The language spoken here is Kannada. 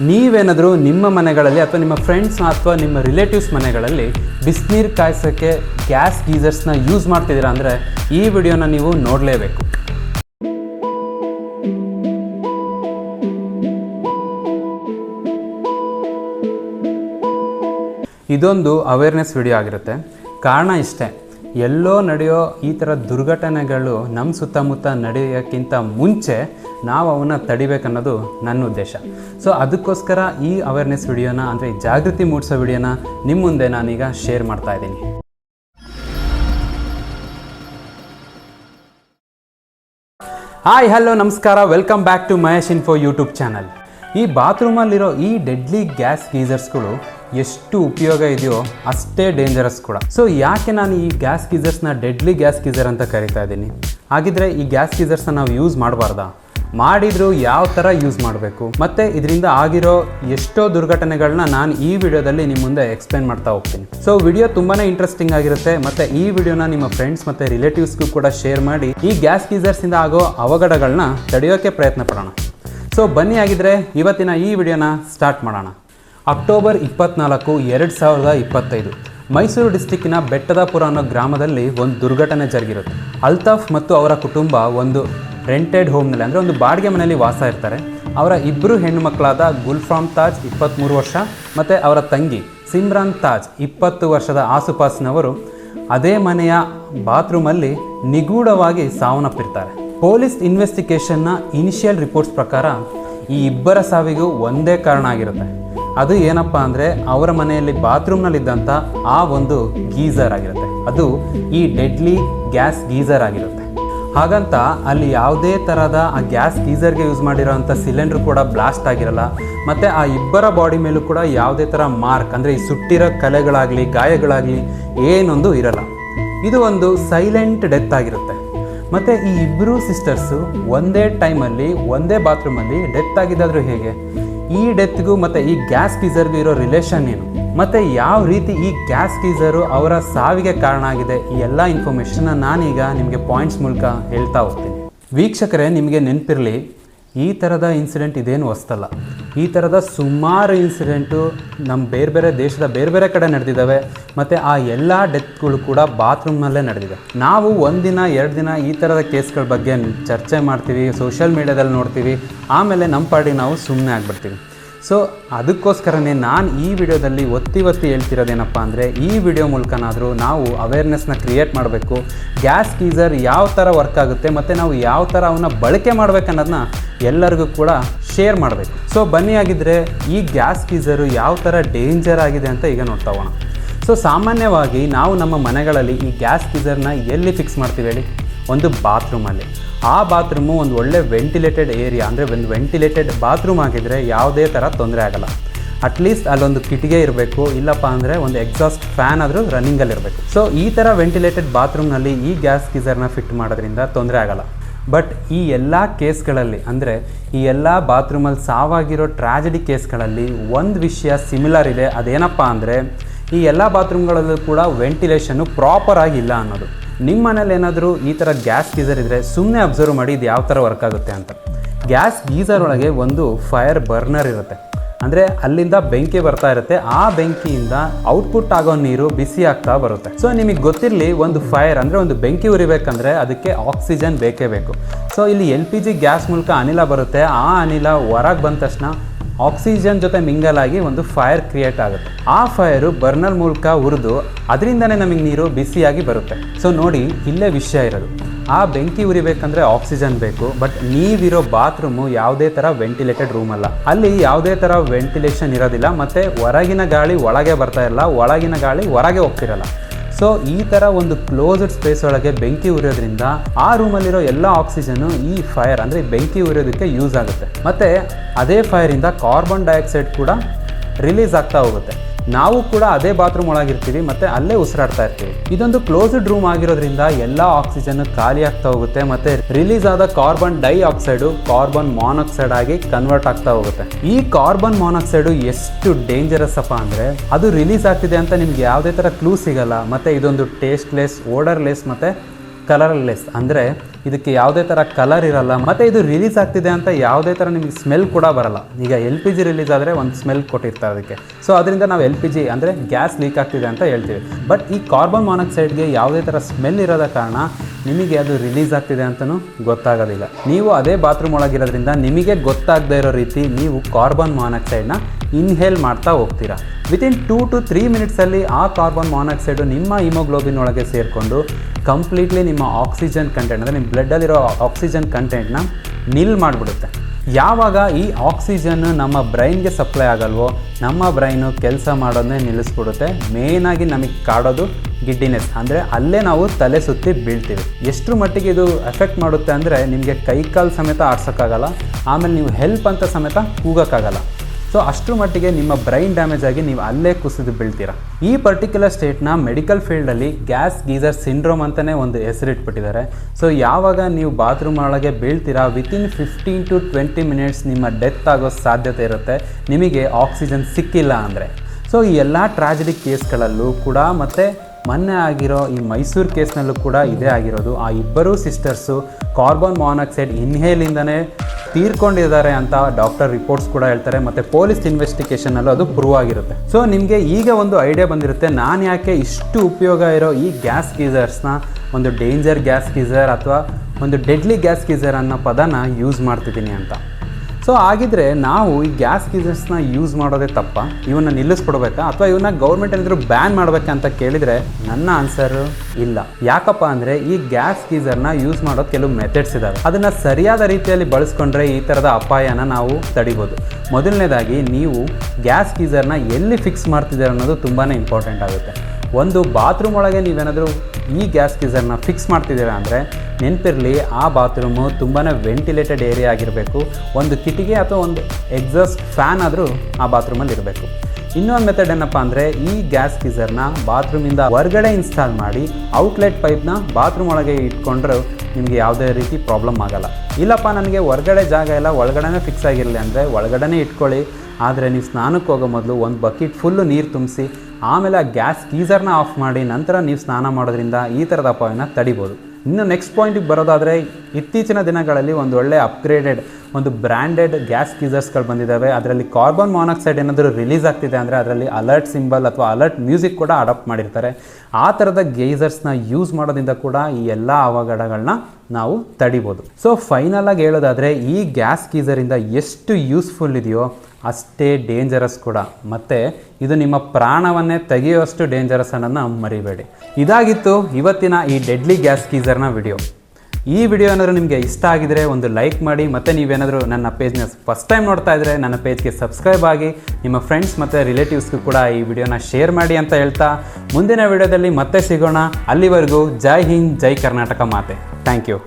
ನೀವೇನಾದರೂ ನಿಮ್ಮ ಮನೆಗಳಲ್ಲಿ ಅಥವಾ ನಿಮ್ಮ ಫ್ರೆಂಡ್ಸ್ ಅಥವಾ ನಿಮ್ಮ ರಿಲೇಟಿವ್ಸ್ ಮನೆಗಳಲ್ಲಿ ಬಿಸಿನೀರು ಕಾಯಿಸೋಕ್ಕೆ ಗ್ಯಾಸ್ ಗೀಸರ್ಸ್ನ ಯೂಸ್ ಮಾಡ್ತಿದ್ದೀರಾ ಅಂದರೆ ಈ ವಿಡಿಯೋನ ನೀವು ನೋಡಲೇಬೇಕು. ಇದೊಂದು ಅವೇರ್ನೆಸ್ ವಿಡಿಯೋ ಆಗಿರುತ್ತೆ. ಕಾರಣ ಇಷ್ಟೇ. ಎಲ್ಲೋ ನಡೆಯೋ ಈ ಥರ ದುರ್ಘಟನೆಗಳು ನಮ್ಮ ಸುತ್ತಮುತ್ತ ನಡೆಯೋಕ್ಕಿಂತ ಮುಂಚೆ ನಾವು ಅವನ್ನ ತಡಿಬೇಕನ್ನೋದು ನನ್ನ ಉದ್ದೇಶ. ಸೊ ಅದಕ್ಕೋಸ್ಕರ ಈ ಅವೇರ್ನೆಸ್ ವಿಡಿಯೋನ ಅಂದರೆ ಜಾಗೃತಿ ಮೂಡಿಸೋ ವಿಡಿಯೋನ ನಿಮ್ಮ ಮುಂದೆ ನಾನೀಗ ಶೇರ್ ಮಾಡ್ತಾ ಇದ್ದೀನಿ. ಹಾಯ್ ಹಲೋ ನಮಸ್ಕಾರ. Welcome back to Mahesh info YouTube channel ಈ ಬಾತ್ರೂಮಲ್ಲಿರೋ ಈ ಡೆಡ್ಲಿ ಗ್ಯಾಸ್ ಗೀಸರ್ಸ್ಗಳು ಎಷ್ಟು ಉಪಯೋಗ ಇದೆಯೋ ಅಷ್ಟೇ ಡೇಂಜರಸ್ ಕೂಡ. ಸೊ ಯಾಕೆ ನಾನು ಈ ಗ್ಯಾಸ್ ಗೀಸರ್ಸ್ನ ಡೆಡ್ಲಿ ಗ್ಯಾಸ್ ಗೀಸರ್ ಅಂತ ಕರಿತಾ ಇದ್ದೀನಿ? ಹಾಗಿದ್ರೆ ಈ ಗ್ಯಾಸ್ ಗೀಸರ್ಸ್ನ ನಾವು ಯೂಸ್ ಮಾಡಬಾರ್ದಾ? ಮಾಡಿದ್ರು ಯಾವ ಥರ ಯೂಸ್ ಮಾಡಬೇಕು? ಮತ್ತು ಇದರಿಂದ ಆಗಿರೋ ಎಷ್ಟೋ ದುರ್ಘಟನೆಗಳನ್ನ ನಾನು ಈ ವಿಡಿಯೋದಲ್ಲಿ ನಿಮ್ಮ ಮುಂದೆ ಎಕ್ಸ್ಪ್ಲೇನ್ ಮಾಡ್ತಾ ಹೋಗ್ತೀನಿ. ಸೊ ವಿಡಿಯೋ ತುಂಬಾ ಇಂಟ್ರೆಸ್ಟಿಂಗ್ ಆಗಿರುತ್ತೆ. ಮತ್ತು ಈ ವಿಡಿಯೋನ ನಿಮ್ಮ ಫ್ರೆಂಡ್ಸ್ ಮತ್ತು ರಿಲೇಟಿವ್ಸ್ಗೂ ಕೂಡ ಶೇರ್ ಮಾಡಿ ಈ ಗ್ಯಾಸ್ ಗೀಸರ್ಸಿಂದ ಆಗೋ ಅವಘಡಗಳನ್ನ ತಡೆಯೋಕ್ಕೆ ಪ್ರಯತ್ನ ಪಡೋಣ. ಸೊ ಬನ್ನಿ ಆಗಿದ್ರೆ ಇವತ್ತಿನ ಈ ವಿಡಿಯೋನ ಸ್ಟಾರ್ಟ್ ಮಾಡೋಣ. ಅಕ್ಟೋಬರ್ ಇಪ್ಪತ್ನಾಲ್ಕು, ಎರಡು ಸಾವಿರದ ಇಪ್ಪತ್ತೈದು. ಮೈಸೂರು ಡಿಸ್ಟಿಕ್ಕಿನ ಬೆಟ್ಟದಪುರ ಅನ್ನೋ ಗ್ರಾಮದಲ್ಲಿ ಒಂದು ದುರ್ಘಟನೆ ಜರುಗಿರುತ್ತೆ. ಅಲ್ತಾಫ್ ಮತ್ತು ಅವರ ಕುಟುಂಬ ಒಂದು ರೆಂಟೆಡ್ ಹೋಮ್ನಲ್ಲಿ ಅಂದರೆ ಒಂದು ಬಾಡಿಗೆ ಮನೆಯಲ್ಲಿ ವಾಸ ಇರ್ತಾರೆ. ಅವರ ಇಬ್ಬರು ಹೆಣ್ಣು ಮಕ್ಕಳಾದ ಗುಲ್ಫಾಮ್ ತಾಜ್ ಇಪ್ಪತ್ತ್ಮೂರು ವರ್ಷ ಮತ್ತು ಅವರ ತಂಗಿ ಸಿಮ್ರಾನ್ ತಾಜ್ ಇಪ್ಪತ್ತು ವರ್ಷದ ಆಸುಪಾಸಿನವರು ಅದೇ ಮನೆಯ ಬಾತ್ರೂಮಲ್ಲಿ ನಿಗೂಢವಾಗಿ ಸಾವನ್ನಪ್ಪಿರ್ತಾರೆ. ಪೊಲೀಸ್ ಇನ್ವೆಸ್ಟಿಗೇಷನ್ನ ಇನಿಷಿಯಲ್ ರಿಪೋರ್ಟ್ಸ್ ಪ್ರಕಾರ ಈ ಇಬ್ಬರ ಸಾವಿಗೂ ಒಂದೇ ಕಾರಣ ಆಗಿರುತ್ತೆ. ಅದು ಏನಪ್ಪ ಅಂದರೆ ಅವರ ಮನೆಯಲ್ಲಿ ಬಾತ್ರೂಮ್ನಲ್ಲಿದ್ದಂಥ ಆ ಒಂದು ಗೀಸರ್ ಆಗಿರುತ್ತೆ. ಅದು ಈ ಡೆಡ್ಲಿ ಗ್ಯಾಸ್ ಗೀಸರ್ ಆಗಿರುತ್ತೆ. ಹಾಗಂತ ಅಲ್ಲಿ ಯಾವುದೇ ಥರದ ಆ ಗ್ಯಾಸ್ ಗೀಸರ್ಗೆ ಯೂಸ್ ಮಾಡಿರೋಂಥ ಸಿಲಿಂಡ್ರ್ ಕೂಡ ಬ್ಲಾಸ್ಟ್ ಆಗಿರಲ್ಲ. ಮತ್ತು ಆ ಇಬ್ಬರ ಬಾಡಿ ಮೇಲೂ ಕೂಡ ಯಾವುದೇ ಥರ ಮಾರ್ಕ್ ಅಂದರೆ ಈ ಸುಟ್ಟಿರೋ ಕಲೆಗಳಾಗಲಿ, ಗಾಯಗಳಾಗಲಿ ಏನೊಂದು ಇರಲ್ಲ. ಇದು ಒಂದು ಸೈಲೆಂಟ್ ಡೆತ್ ಆಗಿರುತ್ತೆ. ಮತ್ತು ಈ ಇಬ್ಬರು ಸಿಸ್ಟರ್ಸು ಒಂದೇ ಟೈಮಲ್ಲಿ, ಒಂದೇ ಬಾತ್ರೂಮಲ್ಲಿ ಡೆತ್ ಆಗಿದ್ದಾದರೂ ಹೇಗೆ? ಈ ಡೆತ್ಗೂ ಮತ್ತು ಈ ಗ್ಯಾಸ್ ಗೀಸರ್ಗೂ ಇರೋ ರಿಲೇಷನ್ ಏನು? ಮತ್ತು ಯಾವ ರೀತಿ ಈ ಗ್ಯಾಸ್ ಗೀಸರು ಅವರ ಸಾವಿಗೆ ಕಾರಣ ಆಗಿದೆ? ಈ ಎಲ್ಲ ಇನ್ಫಾರ್ಮೇಷನ್ನ ನಾನೀಗ ನಿಮಗೆ ಪಾಯಿಂಟ್ಸ್ ಮೂಲಕ ಹೇಳ್ತಾ ಹೋಗ್ತೀನಿ. ವೀಕ್ಷಕರೇ, ನಿಮಗೆ ನೆನಪಿರಲಿ, ಈ ಥರದ ಇನ್ಸಿಡೆಂಟ್ ಇದೇನು ಹೊಸ್ತಲ್ಲ. ಈ ಥರದ ಸುಮಾರು ಇನ್ಸಿಡೆಂಟು ನಮ್ಮ ಬೇರೆ ಬೇರೆ ದೇಶದ ಬೇರೆ ಬೇರೆ ಕಡೆ ನಡೆದಿದ್ದಾವೆ. ಮತ್ತು ಆ ಎಲ್ಲ ಡೆತ್ಗಳು ಕೂಡ ಬಾತ್ರೂಮ್ನಲ್ಲೇ ನಡೆದಿದೆ. ನಾವು ಒಂದಿನ ಎರಡು ದಿನ ಈ ಥರದ ಕೇಸ್ಗಳ ಬಗ್ಗೆ ಚರ್ಚೆ ಮಾಡ್ತೀವಿ, ಸೋಷಿಯಲ್ ಮೀಡ್ಯಾದಲ್ಲಿ ನೋಡ್ತೀವಿ. ಆಮೇಲೆ ನಮ್ಮ ಪಾಡಿಗೆ ನಾವು ಸುಮ್ಮನೆ ಆಗಿಬಿಡ್ತೀವಿ. ಸೊ, ಅದಕ್ಕೋಸ್ಕರನೇ ನಾನು ಈ ವಿಡಿಯೋದಲ್ಲಿ ಒತ್ತಿ ಒತ್ತಿ ಹೇಳ್ತಿರೋದೇನಪ್ಪ ಅಂದರೆ, ಈ ವಿಡಿಯೋ ಮೂಲಕನಾದರೂ ನಾವು ಅವೇರ್ನೆಸ್ನ ಕ್ರಿಯೇಟ್ ಮಾಡಬೇಕು. ಗ್ಯಾಸ್ ಗೀಸರ್ ಯಾವ ಥರ ವರ್ಕ್ ಆಗುತ್ತೆ, ಮತ್ತು ನಾವು ಯಾವ ಥರ ಅವನ್ನ ಬಳಕೆ ಮಾಡಬೇಕನ್ನೋದನ್ನ ಎಲ್ಲರಿಗೂ ಕೂಡ ಶೇರ್ ಮಾಡಬೇಕು. ಸೊ ಬನ್ನಿ ಆಗಿದ್ದರೆ ಈ ಗ್ಯಾಸ್ ಗೀಸರು ಯಾವ ಥರ ಡೇಂಜರ್ ಆಗಿದೆ ಅಂತ ಈಗ ನೋಡ್ತಾ ಹೋಗೋಣ. ಸೊ ಸಾಮಾನ್ಯವಾಗಿ ನಾವು ನಮ್ಮ ಮನೆಗಳಲ್ಲಿ ಈ ಗ್ಯಾಸ್ ಗೀಸರ್ನ ಎಲ್ಲಿ ಫಿಕ್ಸ್ ಮಾಡ್ತೀವಿ ಹೇಳಿ? ಒಂದು ಬಾತ್ರೂಮಲ್ಲಿ ಆ ಬಾತ್ರೂಮು ಒಂದು ಒಳ್ಳೆ ವೆಂಟಿಲೇಟೆಡ್ ಏರಿಯಾ ಅಂದರೆ ಒಂದು ವೆಂಟಿಲೇಟೆಡ್ ಬಾತ್ರೂಮ್ ಆಗಿದ್ದರೆ ಯಾವುದೇ ಥರ ತೊಂದರೆ ಆಗಲ್ಲ. ಅಟ್ಲೀಸ್ಟ್ ಅಲ್ಲೊಂದು ಕಿಟಿಗೆ ಇರಬೇಕು, ಇಲ್ಲಪ್ಪ ಅಂದರೆ ಒಂದು ಎಕ್ಸಾಸ್ಟ್ ಫ್ಯಾನ್ ಆದರೂ ರನ್ನಿಂಗಲ್ಲಿರಬೇಕು ಸೊ ಈ ಥರ ವೆಂಟಿಲೇಟೆಡ್ ಬಾತ್ರೂಮ್ನಲ್ಲಿ ಈ ಗ್ಯಾಸ್ ಗೀಸರ್ನ ಫಿಟ್ ಮಾಡೋದ್ರಿಂದ ತೊಂದರೆ ಆಗಲ್ಲ. ಬಟ್ ಈ ಎಲ್ಲ ಕೇಸ್ಗಳಲ್ಲಿ, ಅಂದರೆ ಈ ಎಲ್ಲ ಬಾತ್ರೂಮಲ್ಲಿ ಸಾವಾಗಿರೋ ಟ್ರಾಜಿಡಿ ಕೇಸ್ಗಳಲ್ಲಿ ಒಂದು ವಿಷಯ ಸಿಮಿಲರ್ ಇದೆ. ಅದೇನಪ್ಪ ಅಂದರೆ, ಈ ಎಲ್ಲ ಬಾತ್ರೂಮ್ಗಳಲ್ಲೂ ಕೂಡ ವೆಂಟಿಲೇಷನ್ನು ಪ್ರಾಪರ್ ಆಗಿಲ್ಲ ಅನ್ನೋದು. ನಿಮ್ಮ ಮನೇಲಿ ಏನಾದರೂ ಈ ಥರ ಗ್ಯಾಸ್ ಗೀಸರ್ ಇದ್ದರೆ ಸುಮ್ಮನೆ ಅಬ್ಸರ್ವ್ ಮಾಡಿ ಇದು ಯಾವ ಥರ ವರ್ಕ್ ಆಗುತ್ತೆ ಅಂತ. ಗ್ಯಾಸ್ ಗೀಸರ್ ಒಳಗೆ ಒಂದು ಫೈರ್ ಬರ್ನರ್ ಇರುತ್ತೆ. ಅಂದರೆ ಅಲ್ಲಿಂದ ಬೆಂಕಿ ಬರ್ತಾ ಇರುತ್ತೆ. ಆ ಬೆಂಕಿಯಿಂದ ಔಟ್ಪುಟ್ ಆಗೋ ನೀರು ಬಿಸಿ ಆಗ್ತಾ ಬರುತ್ತೆ. ಸೊ ನಿಮಗೆ ಗೊತ್ತಿರಲಿ, ಒಂದು ಫೈರ್ ಅಂದರೆ ಒಂದು ಬೆಂಕಿ ಉರಿಬೇಕಂದ್ರೆ ಅದಕ್ಕೆ ಆಕ್ಸಿಜನ್ ಬೇಕೇ ಬೇಕು. ಸೊ ಇಲ್ಲಿ ಎಲ್ ಪಿ ಜಿ ಗ್ಯಾಸ್ ಮೂಲಕ ಅನಿಲ ಬರುತ್ತೆ. ಆ ಅನಿಲ ಹೊರಗೆ ಬಂದ ತಕ್ಷಣ ಆಕ್ಸಿಜನ್ ಜೊತೆ ಮಿಂಗಲ್ ಆಗಿ ಒಂದು ಫೈರ್ ಕ್ರಿಯೇಟ್ ಆಗುತ್ತೆ. ಆ ಫೈರು ಬರ್ನರ್ ಮೂಲಕ ಉರಿದು, ಅದರಿಂದನೇ ನಮಗೆ ನೀರು ಬಿಸಿಯಾಗಿ ಬರುತ್ತೆ. ಸೊ ನೋಡಿ, ಇಲ್ಲೇ ವಿಷಯ ಇರೋದು. ಆ ಬೆಂಕಿ ಉರಿಬೇಕಂದ್ರೆ ಆಕ್ಸಿಜನ್ ಬೇಕು ಬಟ್ ನೀವಿರೋ ಬಾತ್ರೂಮು ಯಾವುದೇ ಥರ ವೆಂಟಿಲೇಟೆಡ್ ರೂಮ್ ಅಲ್ಲ. ಅಲ್ಲಿ ಯಾವುದೇ ಥರ ವೆಂಟಿಲೇಷನ್ ಇರೋದಿಲ್ಲ, ಮತ್ತು ಹೊರಗಿನ ಗಾಳಿ ಒಳಗೆ ಬರ್ತಾ ಇರಲ್ಲ, ಒಳಗಿನ ಗಾಳಿ ಹೊರಗೆ ಹೋಗ್ತಿರಲ್ಲ. ಸೊ ಈ ಥರ ಒಂದು ಕ್ಲೋಸ್ಡ್ ಸ್ಪೇಸ್ ಒಳಗೆ ಬೆಂಕಿ ಉರಿಯೋದ್ರಿಂದ ಆ ರೂಮಲ್ಲಿರೋ ಎಲ್ಲ ಆಕ್ಸಿಜನ್ನು ಈ ಫೈರ್ ಅಂದರೆ ಬೆಂಕಿ ಉರಿಯೋದಕ್ಕೆ ಯೂಸ್ ಆಗುತ್ತೆ. ಮತ್ತು ಅದೇ ಫೈರಿಂದ ಕಾರ್ಬನ್ ಡೈಆಕ್ಸೈಡ್ ಕೂಡ ರಿಲೀಸ್ ಆಗ್ತಾ ಹೋಗುತ್ತೆ. ನಾವು ಕೂಡ ಅದೇ ಬಾತ್ರೂಮ್ ಒಳಗಿರ್ತೀವಿ, ಮತ್ತೆ ಅಲ್ಲೇ ಉಸಿರಾಡ್ತಾ ಇರ್ತೀವಿ. ಇದೊಂದು ಕ್ಲೋಸ್ಡ್ ರೂಮ್ ಆಗಿರೋದ್ರಿಂದ ಎಲ್ಲ ಆಕ್ಸಿಜನ್ ಖಾಲಿ ಆಗ್ತಾ ಹೋಗುತ್ತೆ, ಮತ್ತು ರಿಲೀಸ್ ಆದ carbon dioxide carbon monoxide ಆಗಿ ಕನ್ವರ್ಟ್ ಆಗ್ತಾ ಹೋಗುತ್ತೆ. ಈ ಕಾರ್ಬನ್ ಮಾನಾಕ್ಸೈಡು ಎಷ್ಟು ಡೇಂಜರಸ್ ಅಪ್ಪ ಅಂದರೆ, ಅದು ರಿಲೀಸ್ ಆಗ್ತಿದೆ ಅಂತ ನಿಮ್ಗೆ ಯಾವುದೇ ಥರ ಕ್ಲೂ ಸಿಗಲ್ಲ, ಮತ್ತು ಇದೊಂದು ಟೇಸ್ಟ್ಲೆಸ್ ಓಡರ್ಲೆಸ್ ಮತ್ತು ಕಲರ್ಲೆಸ್ ಅಂದರೆ ಇದಕ್ಕೆ ಯಾವುದೇ ಥರ ಕಲರ್ ಇರಲ್ಲ, ಮತ್ತು ಇದು ರಿಲೀಸ್ ಆಗ್ತಿದೆ ಅಂತ ಯಾವುದೇ ಥರ ನಿಮಗೆ ಸ್ಮೆಲ್ ಕೂಡ ಬರಲ್ಲ. ಈಗ ಎಲ್ ಪಿ ಜಿ ರಿಲೀಸ್ ಆದರೆ ಒಂದು ಸ್ಮೆಲ್ ಕೊಟ್ಟಿರ್ತಾರೆ ಅದಕ್ಕೆ. ಸೊ ಅದರಿಂದ ನಾವು ಎಲ್ ಪಿ ಜಿ ಅಂದರೆ ಗ್ಯಾಸ್ ಲೀಕ್ ಆಗ್ತಿದೆ ಅಂತ ಹೇಳ್ತೀವಿ. ಬಟ್ ಈ ಕಾರ್ಬನ್ ಮಾನಾಕ್ಸೈಡ್ಗೆ ಯಾವುದೇ ಥರ ಸ್ಮೆಲ್ ಇರೋದ ಕಾರಣ ನಿಮಗೆ ಅದು ರಿಲೀಸ್ ಆಗ್ತಿದೆ ಅಂತಲೂ ಗೊತ್ತಾಗೋದಿಲ್ಲ. ನೀವು ಅದೇ ಬಾತ್ರೂಮ್ ಒಳಗಿರೋದ್ರಿಂದ ನಿಮಗೆ ಗೊತ್ತಾಗದೇ ಇರೋ ರೀತಿ ನೀವು ಕಾರ್ಬನ್ ಮಾನಾಕ್ಸೈಡ್ನ ಇನ್ಹೇಲ್ ಮಾಡ್ತಾ ಹೋಗ್ತೀರಾ? ವಿತಿನ್ ಟೂ ಟು ತ್ರೀ ಮಿನಿಟ್ಸಲ್ಲಿ ಆ ಕಾರ್ಬನ್ ಮಾನಾಕ್ಸೈಡು ನಿಮ್ಮ ಹಿಮೋಗ್ಲೋಬಿನ್ ಒಳಗೆ ಸೇರಿಕೊಂಡು ಕಂಪ್ಲೀಟ್ಲಿ ನಿಮ್ಮ ಆಕ್ಸಿಜನ್ ಕಂಟೆಂಟ್ ಅಂದರೆ ನಿಮ್ಮ ಬ್ಲಡ್ಡಲ್ಲಿರೋ ಆಕ್ಸಿಜನ್ ಕಂಟೆಂಟ್ನ ನಿಲ್ ಮಾಡಿಬಿಡುತ್ತೆ. ಯಾವಾಗ ಈ ಆಕ್ಸಿಜನ್ನು ನಮ್ಮ ಬ್ರೈನ್ಗೆ ಸಪ್ಲೈ ಆಗಲ್ವೋ, ನಮ್ಮ ಬ್ರೈನು ಕೆಲಸ ಮಾಡೋದನ್ನೇ ನಿಲ್ಲಿಸ್ಬಿಡುತ್ತೆ. ಮೇಯ್ನಾಗಿ ನಮಗೆ ಕಾಡೋದು ಗಿಡ್ಡಿನೆಸ್ ಅಂದರೆ ಅಲ್ಲೇ ನಾವು ತಲೆ ಸುತ್ತಿ ಬೀಳ್ತೀವಿ. ಎಷ್ಟರ ಮಟ್ಟಿಗೆ ಇದು ಎಫೆಕ್ಟ್ ಮಾಡುತ್ತೆ ಅಂದರೆ ನಿಮಗೆ ಕೈಕಾಲು ಸಮೇತ ಆಡ್ಸೋಕ್ಕಾಗಲ್ಲ, ಆಮೇಲೆ ನೀವು ಹೆಲ್ಪ್ ಅಂತ ಸಮೇತ ಕೂಗೋಕ್ಕಾಗಲ್ಲ. ಸೊ ಅಷ್ಟರ ಮಟ್ಟಿಗೆ ನಿಮ್ಮ ಬ್ರೈನ್ ಡ್ಯಾಮೇಜ್ ಆಗಿ ನೀವು ಅಲ್ಲೇ ಕುಸಿದು ಬೀಳ್ತೀರಾ. ಈ ಪರ್ಟಿಕ್ಯುಲರ್ ಸ್ಟೇಟ್ನ ಮೆಡಿಕಲ್ ಫೀಲ್ಡಲ್ಲಿ ಗ್ಯಾಸ್ ಗೀಸರ್ ಸಿಂಡ್ರೋಮ್ ಅಂತಲೇ ಒಂದು ಹೆಸರಿಟ್ಬಿಟ್ಟಿದ್ದಾರೆ ಸೊ ಯಾವಾಗ ನೀವು ಬಾತ್ರೂಮ್ ಒಳಗೆ ಬೀಳ್ತೀರಾ within fifteen to twenty minutes ನಿಮ್ಮ ಡೆತ್ ಆಗೋ ಸಾಧ್ಯತೆ ಇರುತ್ತೆ. ನಿಮಗೆ ಆಕ್ಸಿಜನ್ ಸಿಕ್ಕಿಲ್ಲ ಅಂದರೆ. ಸೊ ಈ ಎಲ್ಲ ಟ್ರಾಜಿಡಿ ಕೇಸ್ಗಳಲ್ಲೂ ಕೂಡ ಮತ್ತು ಮೊನ್ನೆ ಆಗಿರೋ ಈ ಮೈಸೂರು ಕೇಸ್ನಲ್ಲೂ ಕೂಡ ಇದೇ ಆಗಿರೋದು. ಆ ಇಬ್ಬರೂ ಸಿಸ್ಟರ್ಸು ಕಾರ್ಬನ್ ಮಾನಾಕ್ಸೈಡ್ ಇನ್ಹೇಲಿಂದನೇ ತೀರ್ಕೊಂಡಿದ್ದಾರೆ ಅಂತ ಡಾಕ್ಟರ್ ರಿಪೋರ್ಟ್ಸ್ ಕೂಡ ಹೇಳ್ತಾರೆ, ಮತ್ತು ಪೊಲೀಸ್ ಇನ್ವೆಸ್ಟಿಗೇಷನಲ್ಲೂ ಅದು ಪ್ರೂವ್ ಆಗಿರುತ್ತೆ. ಸೊ ನಿಮಗೆ ಈಗ ಒಂದು ಐಡಿಯಾ ಬಂದಿರುತ್ತೆ, ನಾನು ಯಾಕೆ ಇಷ್ಟು ಉಪಯೋಗ ಇರೋ ಈ ಗ್ಯಾಸ್ ಗೀಸರ್ಸ್ನ ಒಂದು ಡೇಂಜರ್ ಗ್ಯಾಸ್ ಗೀಸರ್ ಅಥವಾ ಒಂದು ಡೆಡ್ಲಿ ಗ್ಯಾಸ್ ಗೀಸರ್ ಅನ್ನೋ ಪದನ ಯೂಸ್ ಮಾಡ್ತಿದ್ದೀನಿ ಅಂತ. ಸೊ ಆಗಿದ್ರೆ ನಾವು ಈ ಗ್ಯಾಸ್ ಗೀಸರ್ಸ್ನ ಯೂಸ್ ಮಾಡೋದೇ ತಪ್ಪ. ಇವನ್ನ ನಿಲ್ಲಿಸ್ಕೊಡ್ಬೇಕಾ? ಅಥವಾ ಇವನ್ನ ಗೌರ್ಮೆಂಟ್ ಏನಾದರೂ ಬ್ಯಾನ್ ಮಾಡ್ಬೇಕಾ ಅಂತ ಕೇಳಿದರೆ ನನ್ನ ಆನ್ಸರ್ ಇಲ್ಲ. ಯಾಕಪ್ಪ ಅಂದರೆ ಈ ಗ್ಯಾಸ್ ಗೀಸರ್ನ ಯೂಸ್ ಮಾಡೋದು ಕೆಲವು ಮೆಥಡ್ಸ್ ಇದ್ದಾವೆ ಅದನ್ನು ಸರಿಯಾದ ರೀತಿಯಲ್ಲಿ ಬಳಸ್ಕೊಂಡ್ರೆ ಈ ಥರದ ಅಪಾಯನ ನಾವು ತಡಿಬೋದು. ಮೊದಲನೇದಾಗಿ ನೀವು ಗ್ಯಾಸ್ ಗೀಸರ್ನ ಎಲ್ಲಿ ಫಿಕ್ಸ್ ಮಾಡ್ತಿದ್ದೀರ ಅನ್ನೋದು ತುಂಬಾ ಇಂಪಾರ್ಟೆಂಟ್ ಆಗುತ್ತೆ. ಒಂದು ಬಾತ್ರೂಮ್ ಒಳಗೆ ನೀವೇನಾದರೂ ಈ ಗ್ಯಾಸ್ ಗೀಸರ್ನ ಫಿಕ್ಸ್ ಮಾಡ್ತಿದ್ದೀರಾ ಅಂದರೆ ನೆನಪಿರಲಿ, ಆ ಬಾತ್ರೂಮು ತುಂಬಾ ವೆಂಟಿಲೇಟೆಡ್ ಏರಿಯಾ ಆಗಿರಬೇಕು. ಒಂದು ಕಿಟಿಗೆ ಅಥವಾ ಒಂದು ಎಕ್ಸಾಸ್ಟ್ ಫ್ಯಾನ್ ಆದರೂ ಆ ಬಾತ್ರೂಮಲ್ಲಿ ಇರಬೇಕು. ಇನ್ನೊಂದು ಮೆಥಡ್ ಏನಪ್ಪ ಅಂದರೆ, ಈ ಗ್ಯಾಸ್ ಗೀಸರ್ನ ಬಾತ್ರೂಮಿಂದ ಹೊರಗಡೆ ಇನ್ಸ್ಟಾಲ್ ಮಾಡಿ ಔಟ್ಲೆಟ್ ಪೈಪ್ನ ಬಾತ್ರೂಮ್ ಒಳಗೆ ಇಟ್ಕೊಂಡ್ರೂ ನಿಮಗೆ ಯಾವುದೇ ರೀತಿ ಪ್ರಾಬ್ಲಮ್ ಆಗಲ್ಲ. ಇಲ್ಲಪ್ಪ, ನನಗೆ ಹೊರಗಡೆ ಜಾಗ ಇಲ್ಲ, ಒಳಗಡೆನೇ ಫಿಕ್ಸ್ ಆಗಿರಲಿ ಅಂದರೆ ಒಳಗಡೆನೇ ಇಟ್ಕೊಳ್ಳಿ. ಆದರೆ ನೀವು ಸ್ನಾನಕ್ಕೆ ಹೋಗೋ ಮೊದಲು ಒಂದು ಬಕೆಟ್ ಫುಲ್ಲು ನೀರು ತುಂಬಿಸಿ, ಆಮೇಲೆ ಆ ಗ್ಯಾಸ್ ಗೀಸರ್ನ ಆಫ್ ಮಾಡಿ, ನಂತರ ನೀವು ಸ್ನಾನ ಮಾಡೋದ್ರಿಂದ ಈ ಥರದ ಅಪಾಯನ ತಡಿಬೋದು. ಇನ್ನು ನೆಕ್ಸ್ಟ್ ಪಾಯಿಂಟಿಗೆ ಬರೋದಾದರೆ ಇತ್ತೀಚಿನ ದಿನಗಳಲ್ಲಿ ಒಂದು ಒಳ್ಳೆ ಅಪ್ಗ್ರೇಡೆಡ್ ಒಂದು ಬ್ರ್ಯಾಂಡೆಡ್ ಗ್ಯಾಸ್ ಗೀಸರ್ಸ್ಗಳು ಬಂದಿದ್ದಾವೆ ಅದರಲ್ಲಿ ಕಾರ್ಬನ್ ಮಾನಾಕ್ಸೈಡ್ ಏನಾದರೂ ರಿಲೀಸ್ ಆಗ್ತಿದೆ ಅಂದರೆ ಅದರಲ್ಲಿ ಅಲರ್ಟ್ ಸಿಂಬಲ್ ಅಥವಾ ಅಲರ್ಟ್ ಮ್ಯೂಸಿಕ್ ಕೂಡ ಅಡಾಪ್ಟ್ ಮಾಡಿರ್ತಾರೆ. ಆ ಥರದ ಗೇಸರ್ಸ್ನ ಯೂಸ್ ಮಾಡೋದ್ರಿಂದ ಕೂಡ ಈ ಎಲ್ಲ ಅವಘಡಗಳನ್ನ ನಾವು ತಡಿಬೋದು. ಸೊ ಫೈನಲ್ ಆಗಿ ಹೇಳೋದಾದರೆ, ಈ ಗ್ಯಾಸ್ ಗೀಸರಿಂದ ಎಷ್ಟು ಯೂಸ್ಫುಲ್ ಇದೆಯೋ ಅಷ್ಟೇ ಡೇಂಜರಸ್ ಕೂಡ. ಮತ್ತು ಇದು ನಿಮ್ಮ ಪ್ರಾಣವನ್ನೇ ತೆಗೆಯುವಷ್ಟು ಡೇಂಜರಸ್ ಅನ್ನೋದನ್ನ ಮರಿಬೇಡಿ. ಇದಾಗಿತ್ತು ಇವತ್ತಿನ ಈ ಡೆಡ್ಲಿ ಗ್ಯಾಸ್ ಗೀಸರ್ನ ವಿಡಿಯೋ ಈ ವಿಡಿಯೋ ಏನಾದರೂ ನಿಮಗೆ ಇಷ್ಟ ಆಗಿದರೆ ಒಂದು ಲೈಕ್ ಮಾಡಿ, ಮತ್ತು ನೀವೇನಾದರೂ ನನ್ನ ಪೇಜ್ನ ಫಸ್ಟ್ ಟೈಮ್ ನೋಡ್ತಾ ಇದ್ದರೆ ನನ್ನ ಪೇಜ್ಗೆ ಸಬ್ಸ್ಕ್ರೈಬ್ ಆಗಿ, ನಿಮ್ಮ ಫ್ರೆಂಡ್ಸ್ ಮತ್ತು ರಿಲೇಟಿವ್ಸ್ಗೂ ಕೂಡ ಈ ವಿಡಿಯೋನ ಶೇರ್ ಮಾಡಿ ಅಂತ ಹೇಳ್ತಾ, ಮುಂದಿನ ವಿಡಿಯೋದಲ್ಲಿ ಮತ್ತೆ ಸಿಗೋಣ. ಅಲ್ಲಿವರೆಗೂ ಜೈ ಹಿಂದ್, ಜೈ ಕರ್ನಾಟಕ ಮಾತೆ. Thank you